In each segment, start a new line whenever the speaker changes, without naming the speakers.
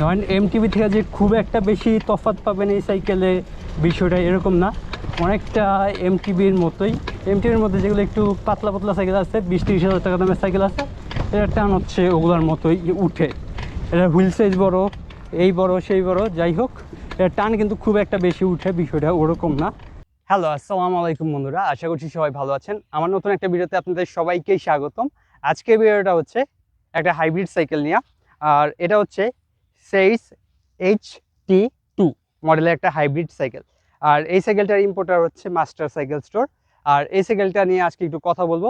ধরেন এমটিভি থেকে যে খুব একটা বেশি তফাৎ পাবেন এই সাইকেলে বিষয়টা এরকম না। অনেকটা এমটিভির মতোই। এমটিভির মধ্যে যেগুলো একটু পাতলা পাতলা সাইকেল আছে, বিশ তিরিশ হাজার টাকা দামের সাইকেল আছে এটার টান হচ্ছে ওগুলোর মতোই উঠে। এটা হুইল সাইজ বড়, এই বড়, সেই বড়, যাই হোক এটার টান কিন্তু খুব একটা বেশি উঠে, বিষয়টা ওরকম না। হ্যালো আসসালামু আলাইকুম বন্ধুরা, আশা করছি সবাই ভালো আছেন। আমার নতুন একটা ভিডিওতে আপনাদের সবাইকেই স্বাগতম। আজকের ভিডিওটা হচ্ছে একটা হাইব্রিড সাইকেল নিয়ে, আর এটা হচ্ছে সেইস এইচ টি টু মডেলের একটা হাইব্রিড সাইকেল আর এই সাইকেলটার ইম্পোর্টার হচ্ছে মাস্টার সাইকেল স্টোর আর এই সাইকেলটা নিয়ে আজকে একটু কথা বলব।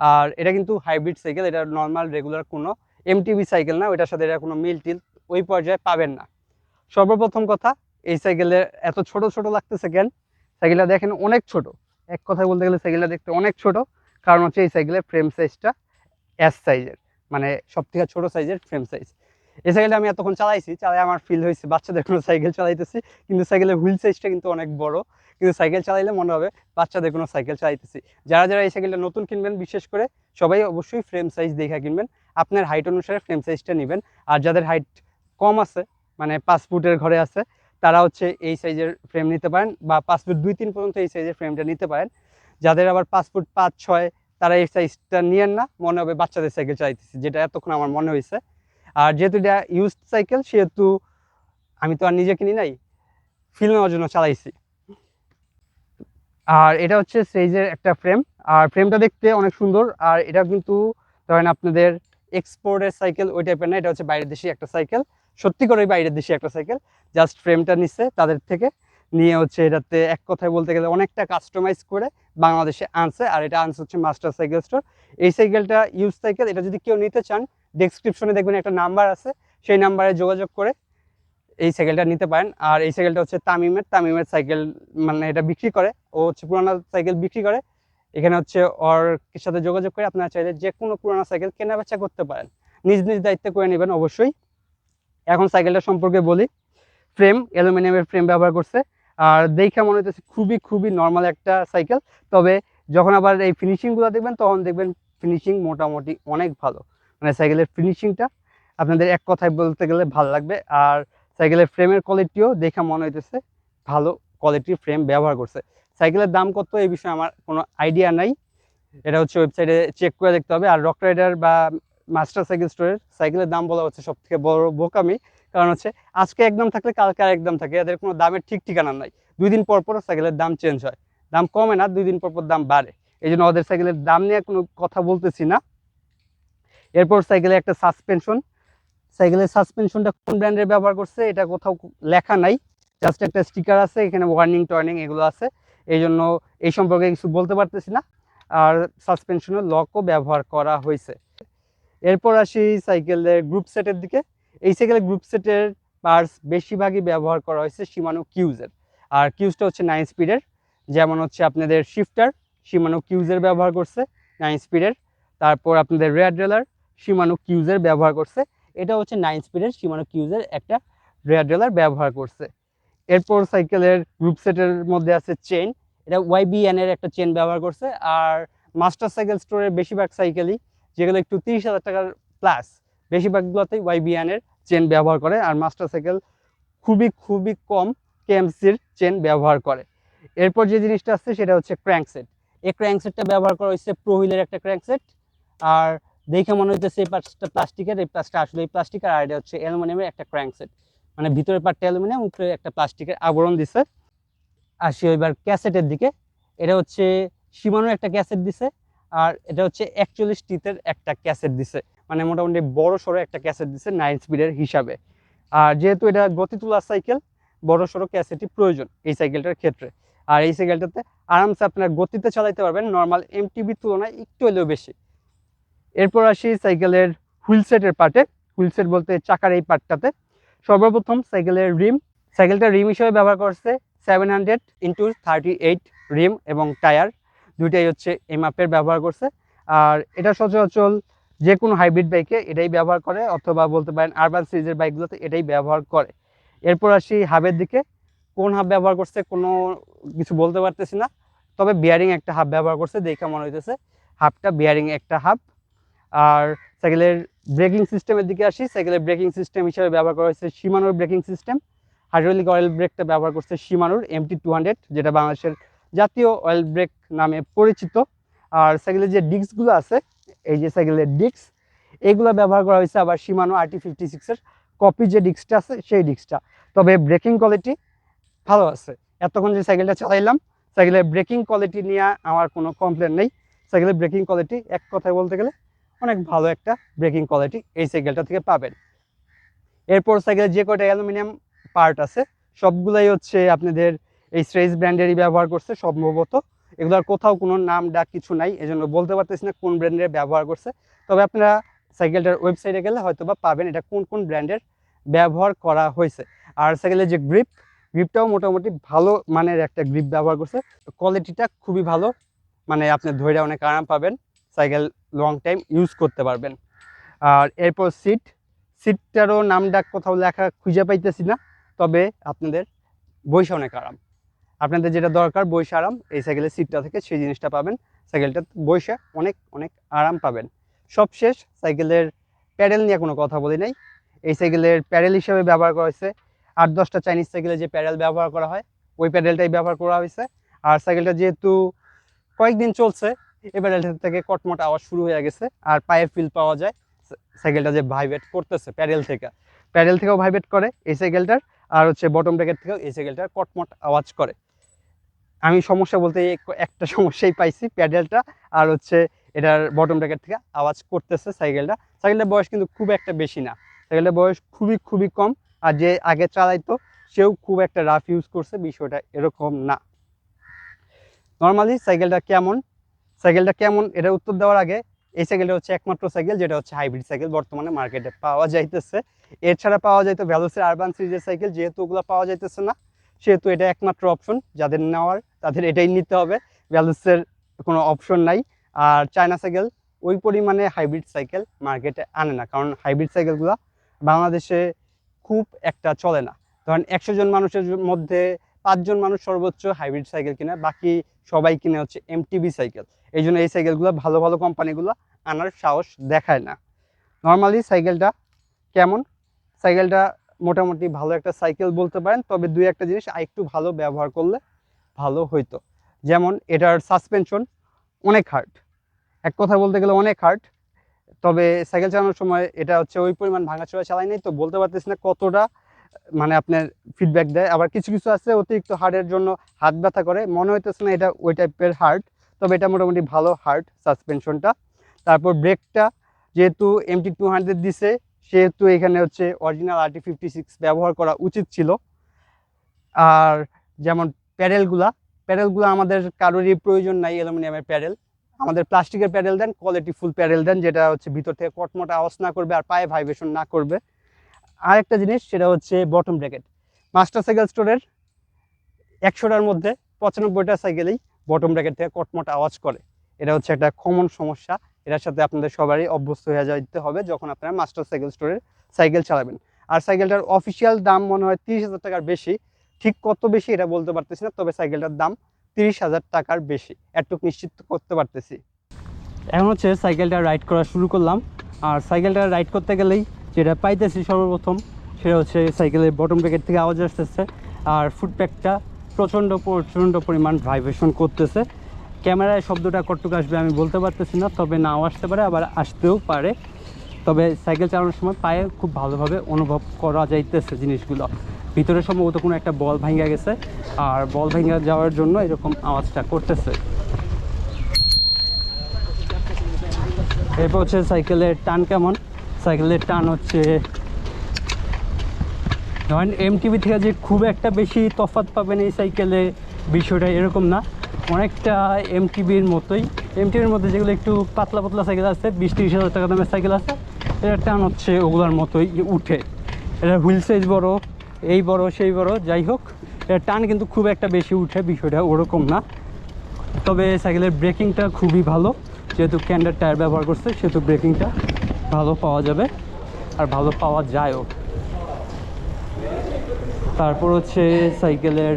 আর এটা কিন্তু হাইব্রিড সাইকেল এটা নর্মাল রেগুলার কোনো এমটিভি সাইকেল না, ওইটার সাথে এটা কোনো মিল টিল ওই পর্যায়ে পাবেন না। সর্বপ্রথম কথা, এই সাইকেলের এত ছোট ছোট লাগতেছে কেন? সাইকেলটা দেখেন অনেক ছোট। এক কথায় বলতে গেলে সাইকেলটা দেখতে অনেক ছোট। কারণ হচ্ছে এই সাইকেলের ফ্রেম সাইজটা এস সাইজের মানে সব থেকে ছোটো সাইজের ফ্রেম সাইজ এই সাইকেলটা আমি এতক্ষণ চালাইছি চালাই আমার ফিল হয়েছে বাচ্চাদের কোনো সাইকেল চালাইতেছি, কিন্তু সাইকেলের হুইল সাইজটা কিন্তু অনেক বড়। কিন্তু সাইকেল চালাইলে মনে হবে বাচ্চাদের কোনো সাইকেল চালাইতেছি। যারা যারা এই সাইকেলটা নতুন কিনবেন, বিশেষ করে সবাই অবশ্যই ফ্রেম সাইজ দেখে কিনবেন, আপনার হাইট অনুসারে ফ্রেম সাইজটা নেবেন। আর যাদের হাইট কম আছে মানে পাঁচ ফুটের ঘরে আছে, তারা হচ্ছে এই সাইজের ফ্রেম নিতে পারেন, বা পাঁচ ফুট দুই তিন পর্যন্ত এই সাইজের ফ্রেমটা নিতে পারেন। যাদের আবার পাঁচ ফুট পাঁচ, ছয়, তারা এই সাইজটা নিয়েন না, মনে হবে বাচ্চাদের সাইকেল চালাইতেছি, যেটা এতক্ষণ আমার মনে হয়েছে আর যেহেতু এটা ইউজ সাইকেল সেহেতু আমি তো আর নিজে কিনি নাই ফিল নেওয়ার জন্য চালাইছি। আর এটা হচ্ছে সাইজের একটা ফ্রেম আর ফ্রেমটা দেখতে অনেক সুন্দর, আর এটা কিন্তু ধরেন আপনাদের এক্সপোর্টের সাইকেল ওই টাইপের না, এটা হচ্ছে বাইরের দেশি একটা সাইকেল সত্যি করে বাইরের দেশি একটা সাইকেল জাস্ট ফ্রেমটা নিচ্ছে তাদের থেকে, নিয়ে হচ্ছে এটাতে এক কথায় বলতে গেলে অনেকটা কাস্টমাইজ করে বাংলাদেশে আনছে, আর এটা আনছে হচ্ছে মাস্টার সাইকেল স্টোর এই সাইকেলটা ইউজ সাইকেল এটা যদি কেউ নিতে চান ডেসক্রিপশনে দেখবেন একটা নাম্বার আছে, সেই নাম্বারে যোগাযোগ করে এই সাইকেলটা নিতে পারেন। আর এই সাইকেলটা হচ্ছে তামিমের। তামিমের সাইকেল মানে এটা বিক্রি করে। ও হচ্ছে পুরানো সাইকেল বিক্রি করে। এখানে হচ্ছে ওর সাথে যোগাযোগ করে আপনারা চাইলে যে কোনো পুরানো সাইকেল কেনা বেচা করতে পারেন। নিজ নিজ দায়িত্বে করে নেবেন অবশ্যই। এখন সাইকেলটা সম্পর্কে বলি। ফ্রেম অ্যালুমিনিয়ামের ফ্রেম ব্যবহার করছে। আর দেখে মনে হচ্ছে খুবই খুবই নর্মাল একটা সাইকেল তবে যখন আবার এই ফিনিশিংগুলো দেখবেন, তখন দেখবেন ফিনিশিং মোটামুটি অনেক ভালো। মানে সাইকেলের ফিনিশিংটা আপনাদের এক কথায় বলতে গেলে ভালো লাগবে। আর সাইকেলের ফ্রেমের কোয়ালিটিও দেখে মনে হইতেছে ভালো কোয়ালিটির ফ্রেম ব্যবহার করছে। সাইকেলের দাম কত এই বিষয়ে আমার কোনো আইডিয়া নাই। এটা হচ্ছে ওয়েবসাইটে চেক করে দেখতে হবে। আর রক রাইডার বা মাস্টার সাইকেল স্টোরের সাইকেলের দাম বলা হচ্ছে সব থেকে বড় বোকামি। কারণ হচ্ছে আজকে একদম থাকলে কালকে আর একদম থাকে। এদের কোনো দামের ঠিক ঠিকানা নাই। দুই দিন পর পর সাইকেলের দাম চেঞ্জ হয়। দাম কমে না, দুই দিন পর পর দাম বাড়ে। এই জন্য ওদের সাইকেলের দাম নিয়ে কোনো কথা বলতেছি না। এরপর সাইকেলে একটা সাসপেনশন সাইকেলের সাসপেনশনটা কোন ব্র্যান্ডের ব্যবহার করছে, এটা কোথাও লেখা নাই। জাস্ট একটা স্টিকার আছে, এখানে ওয়ার্নিং টর্নিং এগুলো আছে। এই জন্য এই সম্পর্কে কিছু বলতে পারতেছি না। আর সাসপেনশনের লকও ব্যবহার করা হয়েছে। এরপর আসি সাইকেলের গ্রুপ সেটের দিকে। এই সাইকেলের গ্রুপ সেটের পার্টস বেশিরভাগই ব্যবহার করা হয়েছে সীমানো কিউজের আর কিউজটা হচ্ছে নাইন স্পিডের যেমন হচ্ছে আপনাদের শিফটার সীমানো কিউজের ব্যবহার করছে নাইন স্পিডের তারপর আপনাদের রেয়ার ড্রেলার সীমানো কিউজের ব্যবহার করছে। এটা হচ্ছে নাইন স্পিডের সীমানো কিউজের একটা রেয়ার ড্রেলার ব্যবহার করছে। এরপর সাইকেলের গ্রুপ সেটের মধ্যে আছে চেন এটা ওয়াইবিএন এর একটা চেন ব্যবহার করছে। আর মাস্টার সাইকেল স্টোরের বেশিরভাগ সাইকেলই যেগুলো একটু তিরিশ হাজার টাকার প্লাস বেশিরভাগগুলোতেই ওয়াইবিএন এর চেন ব্যবহার করে। আর মাস্টার সাইকেল খুবই খুবই কম কেএমসির চেন ব্যবহার করে। এরপর যে জিনিসটা আসছে সেটা হচ্ছে ক্র্যাঙ্কসেট এই ক্র্যাঙ্কসেটটা ব্যবহার করা হচ্ছে প্রোহিলের একটা ক্র্যাঙ্কসেট আর দেখে মনে হচ্ছে এই পার্টসটা প্লাস্টিকের, এই পার্টসটা আসলে এই প্লাস্টিক আর এটা হচ্ছে অ্যালুমিনিয়ামের একটা ক্র্যাঙ্কসেট মানে ভিতরের পার্টটা অ্যালুমিনিয়াম উপরে একটা প্লাস্টিকের আবরণ দিছে। আসি এবার ক্যাসেটের দিকে। এটা হচ্ছে সীমানোর একটা ক্যাসেট দিছে আর এটা হচ্ছে একচল্লিশ টিতের একটা ক্যাসেট দিছে। মানে মোটামুটি বড় সড়ো একটা ক্যাসেট দিছে নাইন স্পিডের হিসাবে। আর যেহেতু এটা গতি তোলার সাইকেল বড় সড়ো ক্যাসেটই প্রয়োজন এই সাইকেলটার ক্ষেত্রে। আর এই সাইকেলটাতে আরামসে আপনার গতিতে চালাতে পারবেন নর্মাল এমটিবির তুলনায় একটু হলেও বেশি। এরপর আসি সাইকেলের হুইল সেটের পার্টে। হুইল সেট বলতে চাকার এই পার্টটাতে। সর্বপ্রথম সাইকেলের রিম। সাইকেলটা রিম হিসেবে ব্যবহার করছে seven hundred into thirty eight rim এবং টায়ার। দুইটাই হচ্ছে এই মাপের ব্যবহার করছে। আর এটা সচরাচর যে কোনো হাইব্রিড বাইকে এটাই ব্যবহার করে, অথবা বলতে পারেন আরবান সিরিজের বাইকগুলোতে এটাই ব্যবহার করে। এরপর আসি হাবের দিকে। কোন হাব ব্যবহার করছে কোনো কিছু বলতে পারতেছি না। তবে বিয়ারিং একটা হাব ব্যবহার করছে, দেখে মনে হইতেছে। হাবটা বিয়ারিং একটা হাব আর সাইকেলের ব্রেকিং সিস্টেমের দিকে আসি, সাইকেলের ব্রেকিং সিস্টেম হিসেবে ব্যবহার করা হয়েছে সীমানোর ব্রেকিং সিস্টেম। হাইড্রোলিক অয়েল ব্রেকটা ব্যবহার করছে সীমানোর এমটি টু হান্ড্রেড যেটা বাংলাদেশের জাতীয় অয়েল ব্রেক নামে পরিচিত। আর সাইকেলের যে ডিস্কগুলো আছে, এই যে সাইকেলের ডিস্ক, এগুলো ব্যবহার করা হয়েছে আবার সীমানো আরটি ফিফটি সিক্সের কপি যে ডিস্কটা আছে, সেই ডিস্কটা। তবে ব্রেকিং কোয়ালিটি ভালো আছে। এতক্ষণ যে সাইকেলটা চালাইলাম, সাইকেলের ব্রেকিং কোয়ালিটি নিয়ে আমার কোনো কমপ্লেন নেই। সাইকেলের ব্রেকিং কোয়ালিটি এক কথায় বলতে গেলে অনেক ভালো একটা ব্রেকিং কোয়ালিটি এই সাইকেলটা থেকে পাবেন। এরপর সাইকেলের যে কয়টা অ্যালুমিনিয়াম পার্ট আছে, সবগুলাই হচ্ছে আপনাদের এই স্ট্রেস ব্র্যান্ডেরই ব্যবহার করছে সম্ভবত। এগুলোর কোথাও কোনো নাম, ডাক কিছু নাই, এজন্য বলতে পারতেছি না কোন ব্র্যান্ডের ব্যবহার করছে। তবে আপনারা সাইকেলটার ওয়েবসাইটে গেলে হয়তো বা পাবেন এটা কোন কোন ব্র্যান্ডের ব্যবহার করা হয়েছে। আর সাইকেলের যে গ্রিপ গ্রিপটাও মোটামুটি ভালো মানের একটা গ্রিপ ব্যবহার করছে। কোয়ালিটিটা খুবই ভালো মানে আপনি ধৈর্য অনেক আরাম পাবেন। সাইকেল লং টাইম ইউজ করতে পারবেন। আর এরপর সিট সিটটারও নাম ডাক কোথাও লেখা খুঁজে পাইতেছি না, তবে আপনাদের বৈশা অনেক আরাম আপনাদের যেটা দরকার বৈশা আরাম এই সাইকেলের সিটটা থেকে সেই জিনিসটা পাবেন। সাইকেলটা বৈশা অনেক অনেক আরাম পাবেন। সবশেষ সাইকেলের প্যাডেল নিয়ে কোনো কথা বলি নাই। এই সাইকেলের প্যাডেল হিসেবে ব্যবহার করা হয়েছে। আট, দশটা চাইনিজ সাইকেলে যে প্যাডেল ব্যবহার করা হয়, ওই প্যাডেলটাই ব্যবহার করা হয়েছে। আর সাইকেলটা যেহেতু কয়েকদিন চলছে এই প্যাডেলটা থেকে কটমট আওয়াজ শুরু হয়ে গেছে, আর পায়ের ফিল পাওয়া যায়। সাইকেলটা যে ভাইব্রেট করতেছে প্যাডেল থেকে। প্যাডেল থেকেও ভাইব্রেট করে এই সাইকেলটার, আর হচ্ছে বটম ব্রেকের থেকেও এই সাইকেলটার কটমট আওয়াজ করে। আমি সমস্যা বলতে এক- একটা সমস্যাই পাইছি প্যাডেলটা, আর হচ্ছে এটার বটম ব্রেকের থেকে আওয়াজ করতেছে সাইকেলটা। সাইকেলটার বয়স কিন্তু খুব একটা বেশি না। সাইকেলটার বয়স খুবই খুবই কম, আর যে আগে চালাইতো, সেও খুব একটা রাফ ইউজ করছে, বিষয়টা এরকম না। নর্মালি সাইকেলটা কেমন? সাইকেলটা কেমন? এটা উত্তর দেওয়ার আগে এই সাইকেলটা হচ্ছে একমাত্র সাইকেল, যেটা হচ্ছে হাইব্রিড সাইকেল। বর্তমানে মার্কেটে পাওয়া যাইতেছে। এছাড়া পাওয়া যাইতো ভ্যালোসের আরবান সিরিজের সাইকেল, যেহেতু ওগুলো পাওয়া যাইতেছে না, সেহেতু এটা একমাত্র অপশন যাদের নেওয়ার, তাদের এটাই নিতে হবে। ভ্যালোসের কোনো অপশন নাই। আর চায়না সাইকেল, ওই পরিমাণে হাইব্রিড সাইকেল মার্কেটে আনে না। কারণ হাইব্রিড সাইকেলগুলো বাংলাদেশে খুব একটা চলে না। ধরেন একশো জন মানুষের মধ্যে পাঁচজন মানুষ সর্বোচ্চ হাইব্রিড সাইকেল কিনে, বাকি সবাই কিনে হচ্ছে এমটিবি সাইকেল এই জন্য এই সাইকেলগুলো ভালো ভালো কোম্পানিগুলো আনার সাহস দেখায় না। নর্মালি সাইকেলটা কেমন? সাইকেলটা মোটামুটি ভালো একটা সাইকেল বলতে পারেন, তবে দুই একটা জিনিস আরেকটু ভালো ব্যবহার করলে ভালো হইতো। যেমন এটার সাসপেনশন অনেক হার্ড এক কথা বলতে গেলে অনেক হার্ড তবে সাইকেল চালানোর সময় এটা হচ্ছে ওই পরিমাণ ভাঙাচোরা চালাই নাই, তো বলতে পারতেছি না কতটা মানে আপনার ফিডব্যাক দেয়। আবার কিছু কিছু আছে অতিরিক্ত হার্টের জন্য হাত ব্যথা করে। মনে হইতেছে না এটা ওই টাইপের হার্ট তবে এটা মোটামুটি ভালো হার্ট সাসপেনশনটা তারপর ব্রেকটা যেহেতু এমটি টু হান্ড্রেড দিছে, সেহেতু এখানে হচ্ছে অরিজিনাল আরটি ফিফটি সিক্স ব্যবহার করা উচিত ছিল। আর যেমন প্যাডেলগুলা প্যাডেলগুলো আমাদের কারোরই প্রয়োজন নাই অ্যালুমিনিয়ামের প্যাডেল। আমাদের প্লাস্টিকের প্যাডেল দেন কোয়ালিটি ফুল প্যাডেল দেন, যেটা হচ্ছে ভিতর থেকে কটমট আওয়াজ না করবে আর পায়ে ভাইব্রেশন না করবে। আরেকটা জিনিস, সেটা হচ্ছে বটম ব্র্যাকেট মাস্টার সাইকেল স্টোরের একশোটার মধ্যে পঁচানব্বইটা সাইকেলেই বটম ব্র্যাকেট থেকে কটমট আওয়াজ করে। এটা হচ্ছে একটা কমন সমস্যা। এটার সাথে আপনাদের সবারই অভ্যস্ত হয়ে যেতে হবে যখন আপনারা মাস্টার সাইকেল স্টোরের সাইকেল চালাবেন। আর সাইকেলটার অফিসিয়াল দাম মনে হয় তিরিশ হাজার টাকার বেশি। ঠিক কত বেশি এটা বলতে পারতেছি না, তবে সাইকেলটার দাম তিরিশ হাজার টাকার বেশি। এটুক নিশ্চিত করতে পারতেছি। এখন হচ্ছে সাইকেলটা রাইড করা শুরু করলাম। আর সাইকেলটা রাইড করতে গেলেই যেটা পাইতেছি সর্বপ্রথম, সেটা হচ্ছে সাইকেলের বটম প্যাকেট থেকে আওয়াজ আসতেছে। আর ফুটপ্যাকটা প্রচণ্ড প্রচণ্ড পরিমাণ ভাইব্রেশন করতেছে। ক্যামেরায় শব্দটা কটটুক আসবে আমি বলতে পারতেছি না, তবে নাও আসতে পারে, আবার আসতেও পারে। তবে সাইকেল চালানোর সময় পায়ে খুব ভালোভাবে অনুভব করা যাইতেছে জিনিসগুলো। ভিতরে সম্ভবত কোনো একটা বল ভাঙা গেছে, আর বল ভাঙা যাওয়ার জন্য এরকম আওয়াজটা করতেছে। এরপর হচ্ছে সাইকেলের টান কেমন? সাইকেলের টান হচ্ছে। ধরেন এমটিভি থেকে যে খুব একটা বেশি তফাৎ পাবেন এই সাইকেলে, বিষয়টা এরকম না। অনেকটা এমটিভির মতোই। এমটিভির মধ্যে যেগুলো একটু পাতলা পাতলা সাইকেল আছে, বিশ তিরিশ হাজার টাকা দামের সাইকেল আছে এটার টান হচ্ছে ওগুলোর মতোই উঠে। এটা হুইল সাইজ বড়, এই বড়, সেই বড়, যাই হোক এটার টান কিন্তু খুব একটা বেশি উঠে, বিষয়টা ওরকম না। তবে সাইকেলের ব্রেকিংটা খুবই ভালো, যেহেতু ক্যান্ডার টায়ার ব্যবহার করছে, সেহেতু ব্রেকিংটা ভালো পাওয়া যাবে আর ভালো পাওয়া যায়ও। তারপর হচ্ছে সাইকেলের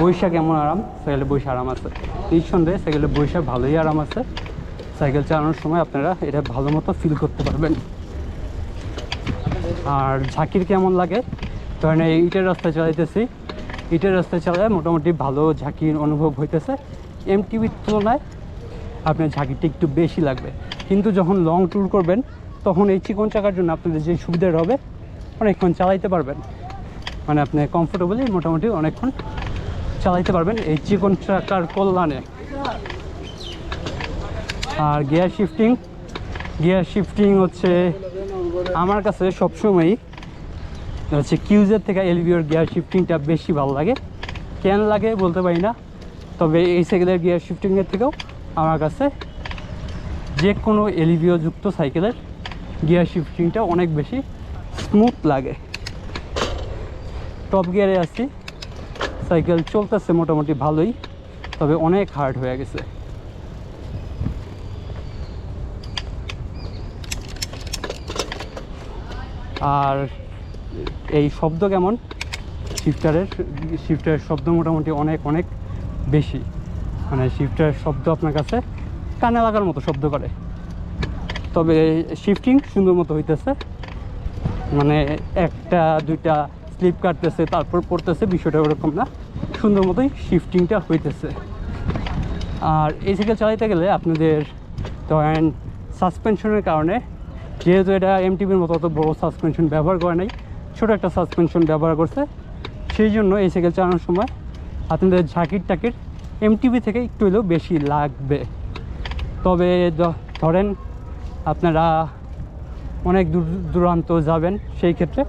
বৈশা কেমন আরাম, সাইকেলের বৈশা আরাম আছে। নিঃসন্দেহে সাইকেলের বৈশা ভালোই আরাম আছে। সাইকেল চালানোর সময় আপনারা এটা ভালো মতো ফিল করতে পারবেন। আর ঝাঁকির কেমন লাগে? ধরেন এই ইটের রাস্তায় চালাইতেছি, ইটের রাস্তায় চালায় মোটামুটি ভালো ঝাঁকির অনুভব হইতেছে। এমটিভির তুলনায় আপনার ঝাঁকিটা একটু বেশি লাগবে। কিন্তু যখন লং ট্যুর করবেন তখন এই চিকন চাকার জন্য আপনাদের যে সুবিধাটা হবে, অনেকক্ষণ চালাইতে পারবেন। মানে আপনি কমফোর্টেবলি মোটামুটি অনেকক্ষণ চালাইতে পারবেন এই চিকন চাকার কল্যাণে। আর গিয়ার শিফটিং গিয়ার শিফটিং হচ্ছে আমার কাছে সবসময়ই হচ্ছে কিউজের থেকে এলভিওর গিয়ার শিফটিংটা বেশি ভালো লাগে। কেন লাগে বলতে পারি না, তবে এই সাইকেলের গিয়ার শিফটিংয়ের থেকেও আমার কাছে যে কোনো এলভিও যুক্ত সাইকেলের গিয়ার শিফটিংটা অনেক বেশি স্মুথ লাগে। টপ গিয়ারে আছি। সাইকেল চলতেছে মোটামুটি ভালোই, তবে অনেক হার্ড হয়ে গেছে। আর এই শব্দ কেমন? শিফটারের শিফটারের শব্দ মোটামুটি অনেক অনেক বেশি। মানে শিফটারের শব্দ আপনার কাছে কানে লাগার মতো শব্দ করে। তবে শিফটিং সুন্দর মতো হইতেছে। মানে একটা, দুইটা স্লিপ কাটতেছে, তারপর পড়তেছে, বিষয়টা ওরকম না। সুন্দর মতোই শিফটিংটা হইতেছে। আর এই সাইকেল চালাইতে গেলে আপনাদের ধরেন সাসপেনশনের কারণে, যেহেতু এটা এমটিভির মতো অত বড় সাসপেনশন ব্যবহার করে নাই, ছোটো একটা সাসপেনশন ব্যবহার করছে, সেই জন্য এই সাইকেল চালানোর সময় আপনাদের ঝাঁকির টাকির এমটিভি থেকে একটু হলেও বেশি লাগবে। তবে ধরেন আপনারা অনেক দূর দূরান্ত যাবেন, সেই ক্ষেত্রে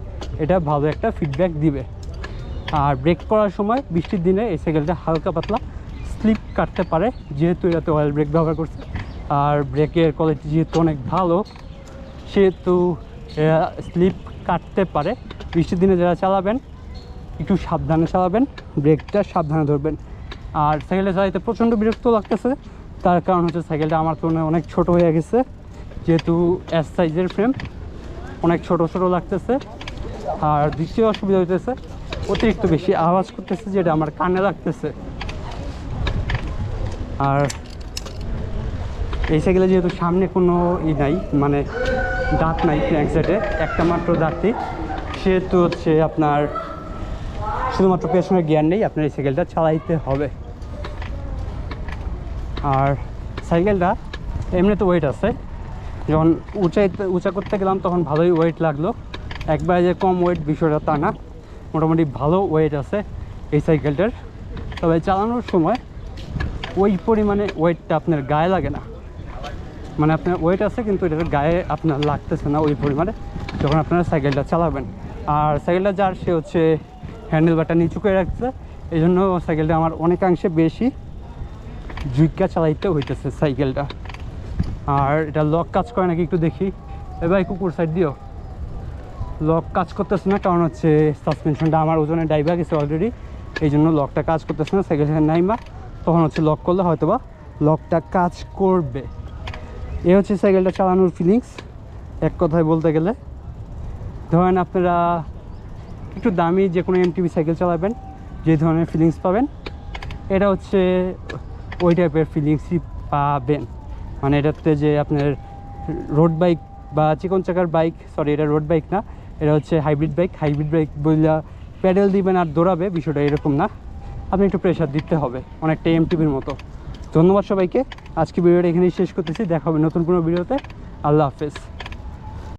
এটা ভালো একটা ফিডব্যাক দিবে। আর ব্রেক করার সময় বৃষ্টির দিনে এই সাইকেলটা হালকা পাতলা স্লিপ কাটতে পারে, যেহেতু এটাতে অয়েল ব্রেক ব্যবহার করছে। আর ব্রেকের কোয়ালিটি যেহেতু অনেক ভালো, সেহেতু স্লিপ কাটতে পারে। বৃষ্টির দিনে যারা চালাবেন, একটু সাবধানে চালাবেন ব্রেকটা সাবধানে ধরবেন। আর সাইকেলটা চালাইতে প্রচণ্ড বিরক্ত লাগতেছে, তার কারণ হচ্ছে সাইকেলটা আমার তুলনায় অনেক ছোট হয়ে গেছে। যেহেতু এস সাইজের ফ্রেম অনেক ছোট ছোট লাগতেছে। আর দ্বিতীয় অসুবিধা হইতেছে, অতিরিক্ত বেশি আওয়াজ করতেছে যেটা আমার কানে লাগতেছে। আর এই সাইকেলে যেহেতু সামনে কোনো ই নাই মানে দাঁত নাই সাইডে একটা মাত্র দাঁতই, সেহেতু হচ্ছে আপনার শুধুমাত্র পেছনের গিয়ার নেই, আপনার এই সাইকেলটা চালাইতে হবে। আর সাইকেলটা এমনিতে ওয়েট আছে যখন উঁচাইতে উঁচা করতে গেলাম, তখন ভালোই ওয়েট লাগল। একবারে যে কম ওয়েট বিষয়টা তা না, মোটামুটি ভালো ওয়েট আছে এই সাইকেলটার তবে চালানোর সময় ওই পরিমাণে ওয়েটটা আপনার গায়ে লাগে না। মানে আপনার ওয়েট আছে, কিন্তু এটার গায়ে আপনার লাগতেছে না ওই পরিমাণে যখন আপনারা সাইকেলটা চালাবেন। আর সাইকেলটা যার, সে হচ্ছে হ্যান্ডেল বাটা নিচু করে রাখছে। এই জন্য সাইকেলটা আমার অনেকাংশে বেশি জুইকা চালাইতে হইতেছে সাইকেলটা আর এটা লক কাজ করে নাকি একটু দেখি। এবার কুকুর সাইড দিও। লক কাজ করতেছে না, কারণ হচ্ছে সাসপেনশনটা আমার ওজনে ডাইভা গেছে অলরেডি এই জন্য লকটা কাজ করতেছে না সাইকেল নাইমা। তখন হচ্ছে লক করলে হয়তো বা লকটা কাজ করবে। এ হচ্ছে সাইকেলটা চালানোর ফিলিংস এক কথায় বলতে গেলে। ধরেন আপনারা একটু দামি যে কোনো এমটিভি সাইকেল চালাবেন, যে ধরনের ফিলিংস পাবেন, এটা হচ্ছে ওই টাইপের ফিলিংসই পাবেন। মানে এটাতে যে আপনার রোড বাইক বা চিকন চাকার বাইক সরি এটা রোড বাইক না, এটা হচ্ছে হাইব্রিড বাইক হাইব্রিড বাইক বললা প্যাডেল দিবেন আর দৌড়াবে, বিষয়টা এরকম না। আপনি একটু প্রেশার দিতে হবে, অনেকটা এমটিভির মতো। ধন্যবাদ সবাইকে। আজকে ভিডিওটা এখানেই শেষ করতেছি। দেখা হবে নতুন কোনো ভিডিওতে। আল্লাহ হাফেজ।